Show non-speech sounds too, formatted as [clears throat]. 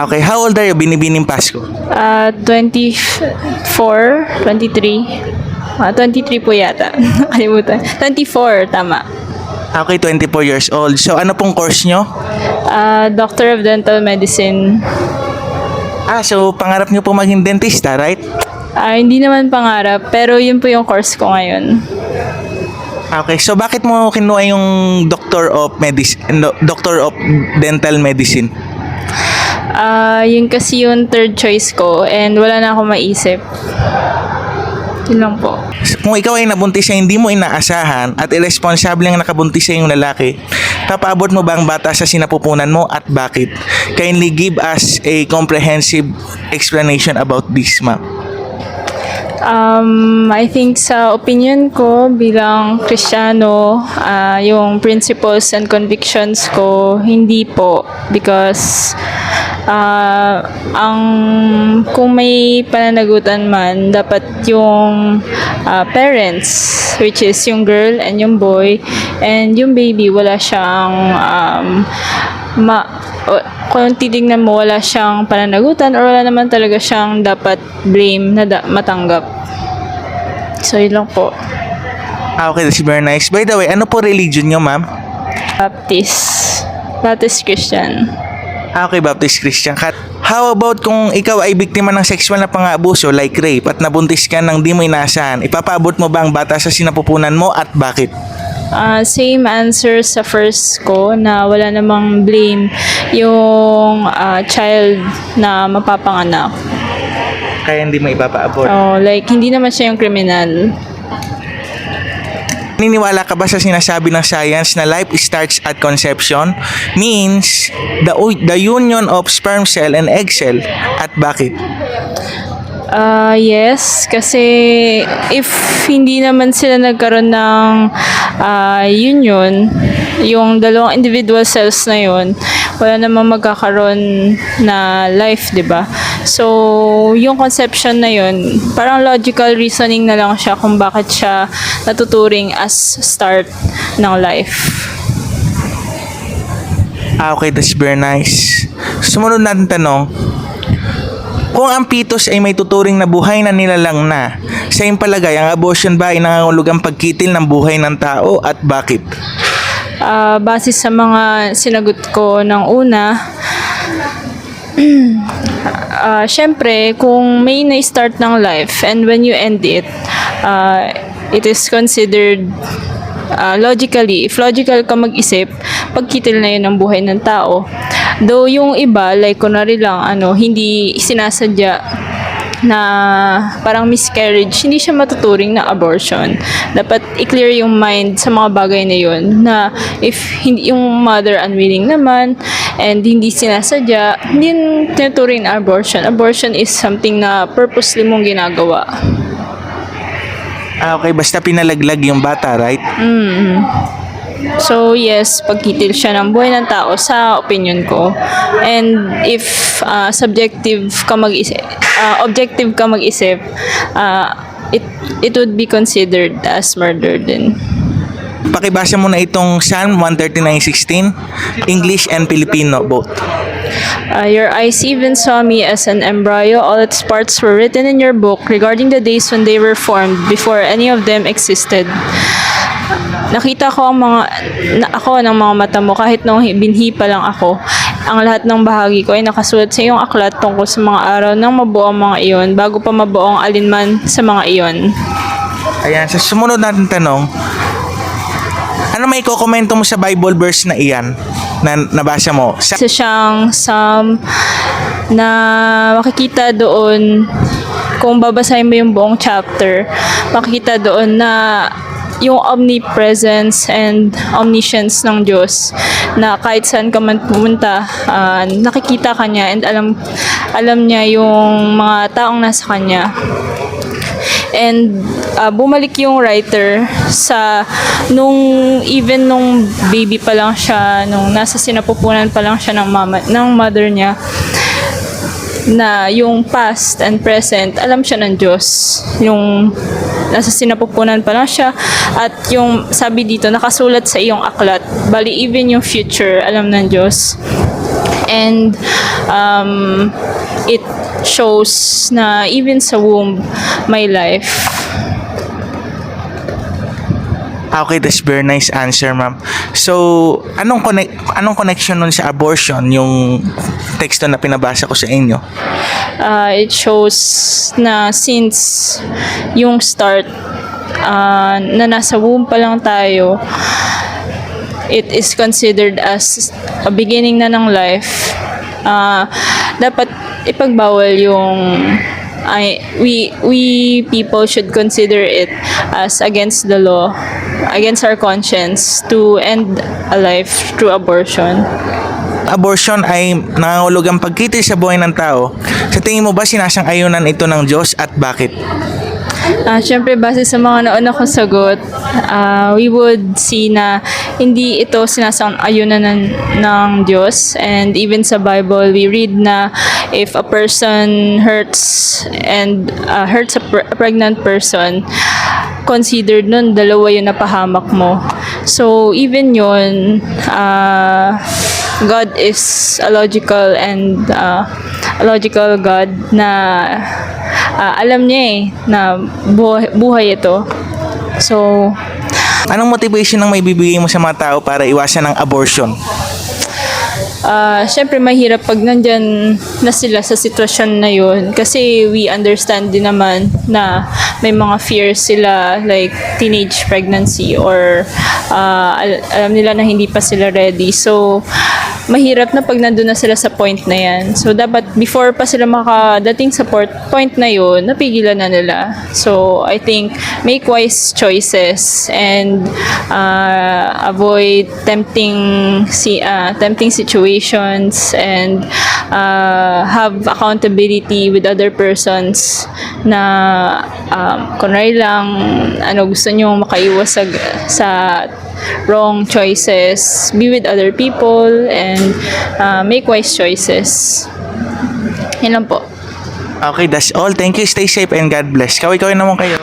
Okay, how old are you? Binibining Pasko. Ah, 24, 23. Ah, 23 po yata. [laughs] Nakalimutan. 24, tama. Okay, 24 years old. So, ano pong course nyo? Ah, Doctor of Dental Medicine. Ah, so pangarap nyo po maging dentista, right? Ah, hindi naman pangarap, pero yun po yung course ko ngayon. Okay, so bakit mo kinuha yung Doctor of Medicine, Doctor of Dental Medicine? Ah, yun kasi yung third choice ko and wala na ako maisip. Yun lang po. Kung ikaw ay nabuntis sa hindi mo inaasahan at irresponsable ang nakabuntis sa iyong lalaki, papaabot mo ba ang bata sa sinapupunan mo at bakit? Kindly give us a comprehensive explanation about this, ma'am. Um, I think sa opinion ko bilang Kristiyano, ah, yung principles and convictions ko, hindi po. Because ah, ang kung may pananagutan man, dapat yung ah, parents, which is yung girl and yung boy, and yung baby, wala siyang um, ma o- kung titignan mo wala siyang pananagutan or wala naman talaga siyang dapat blame na da- matanggap. So, yun lang po. Ah, okay, that's very nice. By the way, ano po religion nyo, ma'am? Baptist. Baptist Christian. Ah, okay, Baptist Christian. Kat, how about kung ikaw ay biktima ng sexual na pang-aabuso like rape at nabuntis ka ng di mo inaasahan, ipapaabot mo ba ang bata sa sinapupunan mo at bakit? Ah, same answer sa first ko na wala namang blame yung ah, child na mapapanganak. Kaya hindi mo ipapaabot. Oh, like, hindi naman siya yung kriminal. Niniwala ka ba sa sinasabi ng science na life starts at conception? Means, the, the union of sperm cell and egg cell. At bakit? Ah, yes, kasi if hindi naman sila nagkaroon ng ah, union, yung dalawang individual cells na yun, wala namang magkakaroon na life, 'di ba? So, yung conception na yun, parang logical reasoning na lang siya kung bakit siya natuturing as start ng life. Ah, okay, that's very nice. Sumunod natin tanong, kung ang fetus ay may tuturing na buhay na nilalang na, sa iyong palagay, ang abortion ba ay nangangulugang pagkitil ng buhay ng tao at bakit? Ah, base sa mga sinagot ko ng una, [clears throat] ah syempre, kung may na-start ng life and when you end it, ah, it is considered ah, logically, if logical ka mag-isip, pagkitil na yun ng buhay ng tao. Though yung iba, like kunwari lang, ano, hindi sinasadya na parang miscarriage, hindi siya matuturing na abortion. Dapat i-clear yung mind sa mga bagay na yun na if hindi, yung mother unwilling naman and hindi sinasadya, hindi tinuturing na abortion. Abortion is something na purposely mong ginagawa. Ah, okay, basta pinalaglag yung bata, right? So yes, pagkitil siya ng buhay ng tao sa opinion ko. And if uh, subjective ka mag-isip, uh, objective ka mag-isip, uh, it it would be considered as murder din. Pakibasa mo na itong Psalm 139.16, English and Filipino both. Uh, your eyes even saw me as an embryo. All its parts were written in your book regarding the days when they were formed before any of them existed. Nakita ko ang mga na, ako ng mga mata mo kahit nung hi- binhi pa lang ako. Ang lahat ng bahagi ko ay nakasulat sa iyong aklat tungkol sa mga araw ng mabuo ang mga iyon bago pa mabuo ang alinman sa mga iyon. Ayan, sa sumunod natin tanong, ano may kokomento mo sa Bible verse na iyan na nabasa mo? Sa Isa siyang psalm na makikita doon kung babasahin mo yung buong chapter, makikita doon na yung omnipresence and omniscience ng Diyos na kahit saan ka man pumunta, ah, nakikita ka niya and alam alam niya yung mga taong nasa kanya. And ah, bumalik yung writer sa nung even nung baby pa lang siya, nung nasa sinapupunan pa lang siya ng mama ng mother niya na yung past and present, alam siya ng Diyos. Yung nasa sinapupunan pa lang siya at yung sabi dito nakasulat sa iyong aklat. Bali even yung future alam ng Diyos. And um, it shows na even sa womb, my life. Ah, Okay, that's very nice answer, ma'am. So, anong connect anong connection nun sa abortion yung teksto na pinabasa ko sa inyo? uh, it shows na since yung start uh, na nasa womb pa lang tayo, it is considered as a beginning na ng life. Uh, dapat ipagbawal yung I, we we people should consider it as against the law, against our conscience to end a life through abortion. Abortion ay nangangulog ang pagkitay sa buhay ng tao. Sa tingin mo ba sinasang-ayunan ito ng Diyos at bakit? Ah, Siyempre, base sa mga nauna kong sagot, ah, we would see na hindi ito sinasang-ayunan ng, ng Diyos. And even sa Bible, we read na if a person hurts and ah, hurts a, pre- a pregnant person, considered nun, dalawa yung napahamak mo. So, even yun, ah, God is a logical and ah, a logical God na ah, alam niya eh na buhay, buhay ito. So, Anong motivation ang may bibigay mo sa mga tao para iwasan ang abortion? Ah syempre mahirap pag nandyan na sila sa sitwasyon na yun kasi we understand din naman na may mga fears sila like teenage pregnancy or ah, al- alam nila na hindi pa sila ready. So, mahirap na pag nandun na sila sa point na yan. So, dapat before pa sila makadating sa point na yun, napigilan na nila. So, I think make wise choices and uh, avoid tempting si uh, tempting situations and uh, have accountability with other persons na um, kunwari lang ano gusto nyo makaiwas sa, sa wrong choices be with other people and uh, make wise choices yun lang po Okay, that's all. Thank you. Stay safe and God bless. Kaway-kaway naman kayo.